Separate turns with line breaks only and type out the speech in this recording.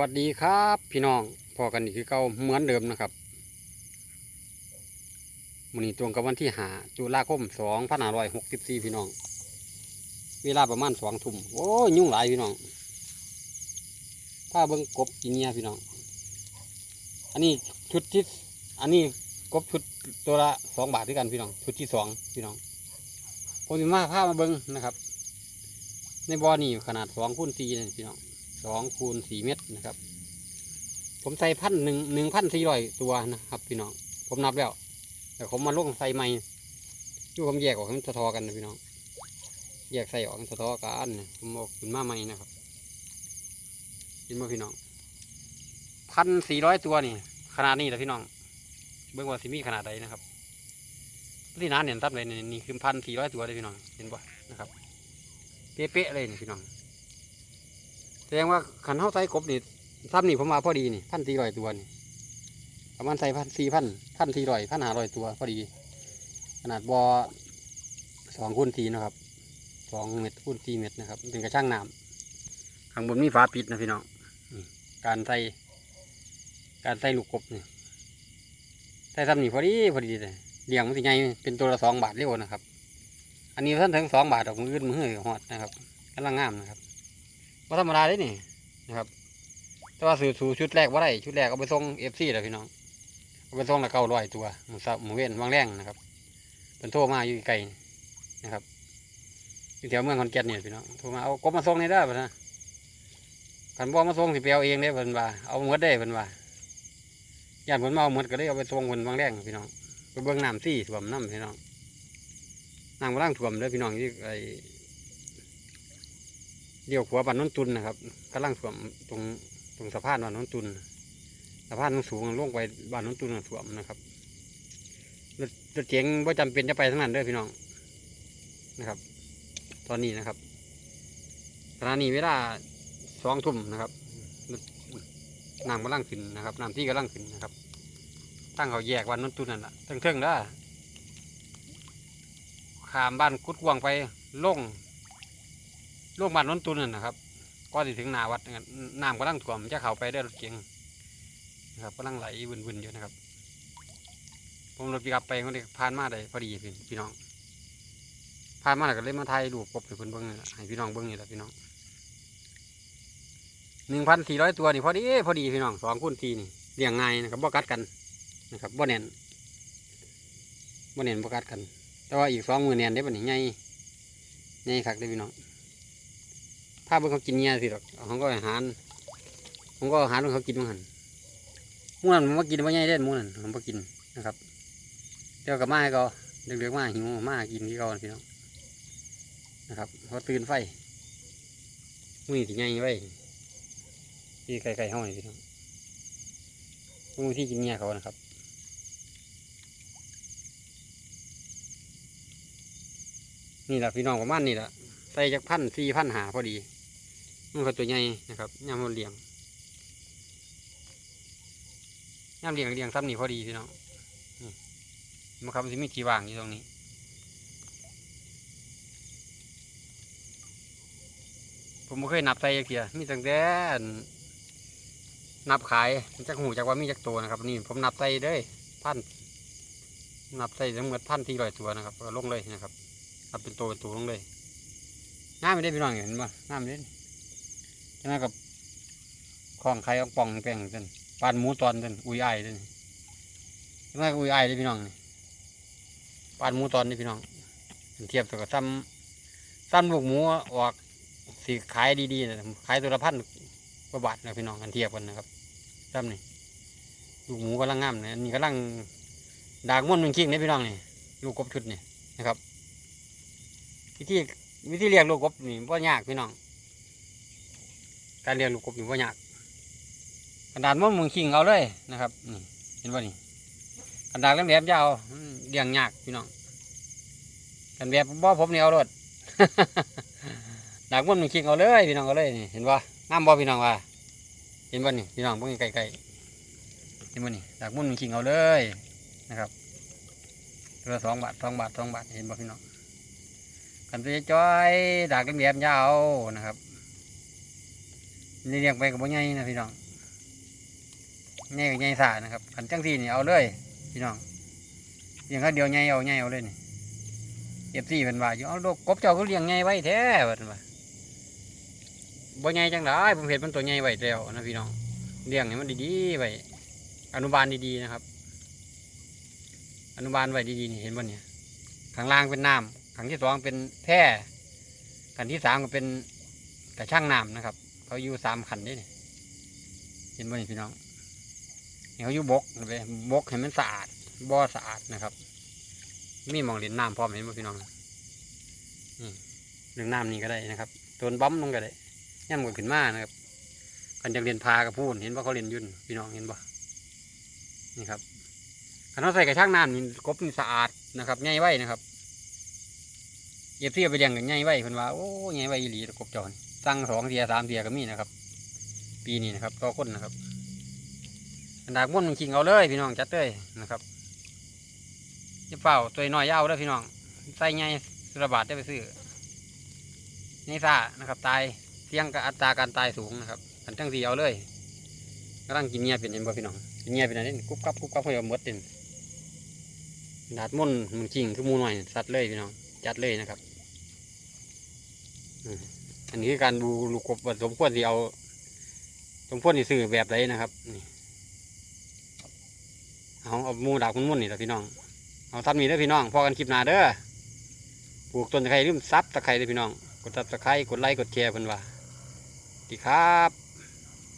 วัสดีครับพี่น้องพอกันอีกคือเก่าเหมือนเดิมนะครับมันนี้ตรงกับวันที่หาจุฬาคมสองพันห้าร้อยหกสิบสี่พี่น้อง เวลาประมาณสองทุ่มโอ้ยยุ่งหลายพี่น้องผ้าเบิ้งกบกินเนี่ยพี่น้อง อันนี้ชุดที่อันนี้กบชุดตัวละสองบาทด้วยกันพี่น้อง ชุดที่สองพี่น้องผมจะมาผ้ามาเบิ้งนะครับ ในบ่อนี่ขนาดสองคูณสี่นี่พี่น้อง สองคูณสี่เมตรนะครับ ผมใส่พันหนึ่งหนึ่งพันสี่ร้อยตัวนะครับพี่น้อง ผมนับแล้ว แต่ผมมาลงใส่ใหม่ดูผมแยกออกให้มันสะทอกันนะพี่น้อง แยกใส่ออกให้สะทอกันผมเอาขึ้นมาใหม่นะครับเห็นไหมพี่น้องพันสี่ร้อยตัวนี่ ขนาดนี้แหละพี่น้อง เบื้องว่าสิมีขนาดใดนะครับที่น้าเนี่ยตัดเลยนี่คือพันสี่ร้อยตัวเลยพี่น้อง เห็นป่ะนะครับ เป๊ะๆเลยนี่พี่น้อง ดงว่าขันเท้าไซกบนี่ซ้ำนี่ผมมาพอดีนี่พันสี่ร้อยตัวนี่ประมาณใส่พันสี่พันพันสี่ร้อยพันห้าร้อยตัวพอดี ขนาดบอสองคูณสี่นะครับสองเมตรคูณสี่เมตรนะครับเป็นกระช่างน้ำข้างบนมีฝาปิดนะพี่น้องนี่การใส่การใส่ลูกกบนี่ใส่ซ้ำนี่พอดีพอดีเลยเลี้ยงมันสิไงเป็นตัวละสองบาทเร็วนะครับ อันนี้ท่านถึงสองบาทดอกมืออื่นมือหือหอดนะครับกำลังงามนะครับ ว่าธรรมดาเลยนี่นะครับ แต่ว่าสูสูชุดแรกว่าได้ชุดแรกเอาไปส่งเอฟซีแล้วพี่น้องเอาไปส่งละเก้าร้อยตัวหมูสับหมูเว้นวางแรงนะครับเป็นโทรมาอยู่ไกลนะครับอยู่แถวเมืองขอนแก่นเนี่ยพี่น้องโทรมาเอากบมาส่งในได้ป่ะนะขันบ่มาส่งสิไปเอาเองได้เพิ่นว่าเอาหมดได้เพิ่นว่าญาติเพิ่นมาเอาหมดก็เลยเอาไปส่งเพิ่นวางแรงพี่น้องไปเบิ่งน้ำซี่ถ่วมน้ำพี่น้องน้ำกำลังถ่วมเลยพี่น้องที่ไอ เลี้ยวขวาบ้านโนนตุนนะครับกำลังสวมตรงตรงสะพานบ้านโนนตุนสะพานสูงๆลงไปบ้านโนนตุนสวมนะครับรถรถเก๋งว่าจำเป็นจะไปทั้งนั้นเด้อพี่น้องนะครับ ตอนนี้นะครับขณะนี้เวลาสองทุ่มนะครับน้ำกำลังขึ้นนะครับน้ำที่กำลังขึ้นนะครับ ตั้งเขาแยกบ้านโนนตุนนั่นแหละเทิงๆเด้ขามบ้านกุดกวางไปล่ง โรงพยาบาลนนตุนนนะครับก็จะถึงนาวัดนะครับน้ำกำลังท่วมจะเข้าไปได้รถเก๋งนะครับกำลังไหลวุ่นๆอยู่นะครับ ผมรถปีกลับไปเขาได้ผ่านมาได้พอดีพี่น้องผ่านมาแล้วก็เลยมาถ่ายรูปกบให้เพิ่นเบิ่งนี่แหละให้พี่น้องเบิ่งนี่แหละพี่น้องหนึ่งพันสี่ร้อยตัวนี่พอดีพอดีพี่น้องสองคูณทีนี่เลี้ยงง่ายนะครับบ่กัดกันนะครับบ่แน่นบ่แน่นบ่กัดกัน แต่ว่าอีกสองมือแน่นได้ปะนี่ใหญ่ใหญ่คักได้พี่น้อง ถ้าเบิ่งเขากินเนี่ยสิหรอกเขาก็อาหารผมก็อาหารของเขากินมั้งหันหมูนั่นผมมากินว่าไงเด่นหมูนั่นผมมากินนะครับเดี๋ยวกับมาให้ก็เด็กๆมาหิวมากินที่เขาพี่น้องนะครับเขาตื่นไฟมือที่ใหญ่ไว้ที่ไก่ๆห้องนี่พี่น้องมือที่กินเนี่ยเขานะครับนี่แหละพี่น้องประมาณนี่แหละใส่จากพันสี่พันหาพอดี มันก็ตัวใหญ่นะครับย่ำมันเลี้ยงย่ำเลี้ยงเลี้ยงซ้ำนี่พอดีพี่น้องมันครับมันจะมีที่วางอยู่ตรงนี้ผมไม่เคยนับใส่จักเทียมีตั้งแต่นับขายจักหูจากว่ามีจักตัวนะครับนี่ผมนับใส่เด้ยพันนับใส่ทั้งหมดพันที่ร้อยตัวนะครับก็ลงเลยนะครับนับเป็นตัวเป็นตัวลงเลยน้ำไม่ได้พี่น้องเห็นป่ะน้ำไม่ได้ จะมากับคลองไข่อองป่องแป้งเต้นปานหมูตอนเต้นอุยไอ้ายเต้นจะมากับอุยไอ้เลยพี่น้องนี่ปานหมูตอนนี่พี่น้องเทียบกับซ้ำซ้ำลูกหมูออกสีขายดีๆนะขายตัวละพันกว่าบาทนะพี่น้องกันเทียบกันนะครับซ้ำนี่ลูกหมูกำลังงามนะอันนี่กำลังดากม้วนมึงคิงนี่พี่น้องนี่ลูกกบชุดนี่นะครับ วิธีวิธีเลี้ยงลูกกบนี่ว่ายากพี่น้อง การเลี้ยงลูกกบนี่ว่ายากกระดานม้วนมึงคิงเอาเลยนะครับนี่เห็นป่ะนี่กระดานแหลมๆยาวเลี้ยงยากพี่น้องกันแบบบ่ผมนี่เอารถดากม้วนมึงคิงเอาเลยพี่น้องเอาเลยนี่เห็นป่ะงามบ่พี่น้องว่าเห็นป่ะนี่พี่น้องพวกนี้ไกลๆเห็นป่ะนี่ดากม้วนมึงคิงเอาเลยนะครับตัวละสองบาทสองบาทสองบาทเห็นป่พี่น้องกันตัวจ้อยดากแหลมๆยาวนะครับ เลี้ยงไปกับบ่ใหญ่นะพี่น้องใหญ่กับใหญ่สานะครับขันจังสี่นี่เอาเลยพี่น้องเลี้ยงแค่เดียวใหญ่เอาใหญ่เอาเลยนี่เอฟซีเป็นว่าอยู่เอาลูกกบเจ้าก็เลี้ยงใหญ่ไว้แท้ว่าซั่นว่าบ่ใหญ่จังได้ผมเห็นมันตัวใหญ่ไว้แล้วนะพี่น้องเลี้ยงให้มันดีๆไว้อนุบาลดีๆนะครับ อนุบาลไว้ดีๆนี่เห็นบ่เนี่ยข้างล่างเป็นน้ำขังที่สองเป็นแพร่ขันที่สามก็เป็นกระช่างน้ำนะครับ เขาอยู่สามขันนี่เห็นบ่นี่พี่น้องเขาอยู่บกไปบกให้มันสะอาดบ่อสะอาดนะครับ มีมองเล่นน้ำพร้อมเห็นบ่พี่น้องนี่เรื่องน้ำนี่ก็ได้นะครับตัวบ้อมลงก็ได้ย่ำก็ขึ้นมานะครับกันจะเรียนพากับพูนเห็นว่าเขาเรียนยุ่นพี่น้องเห็นบ่นี่ครับคันเขาใส่กระช่างน้ำนี่กบนี่สะอาดนะครับง่ายไว้นะครับเย็บเสียไปเลี้ยงกันง่ายไว้เพิ่นว่าโอ้ง่ายไว้อีหลีกบจอน สั่งสองเทียสามเทียก็มีนะครับ ปีนี้นะครับต่อคนนะครับอันดากม่วนมันคิงเอาเลยพี่น้องจัดเลยนะครับจะเป่าตัวน้อยยาวเด้อพี่น้องใส่ไงสุรบาทได้ไปซื้อนี่ซ่านะครับ ตายเสี่ยงกับอัตราการตายสูงนะครับอันทั้งสี่เอาเลยกำลังกินเงียเป็นเห็นบ่พี่น้องกินเงียเป็นอะไรนี่กุ๊บกับกุ๊บกับเพื่อหมดเต็มดาดม่นมันจริงคือมูหน่อยสัดเลยพี่น้องจัดเลยนะครับ อันนี้การดูลูกกบผสมควรที่เอาสมควรที่ซื้อแบบไหนนะครับนี่เอาเอามูดาบมุ่นนี่แหละพี่น้องเอาทำนี่เด้อพี่น้องพอกันคลิปหน้าเด้อปลูกต้นตะไคร้ลืมซับตะไคร้เด้อพี่น้องกดซับตะไคร้กดไลค์กดแชร์เพิ่นว่าดีครับ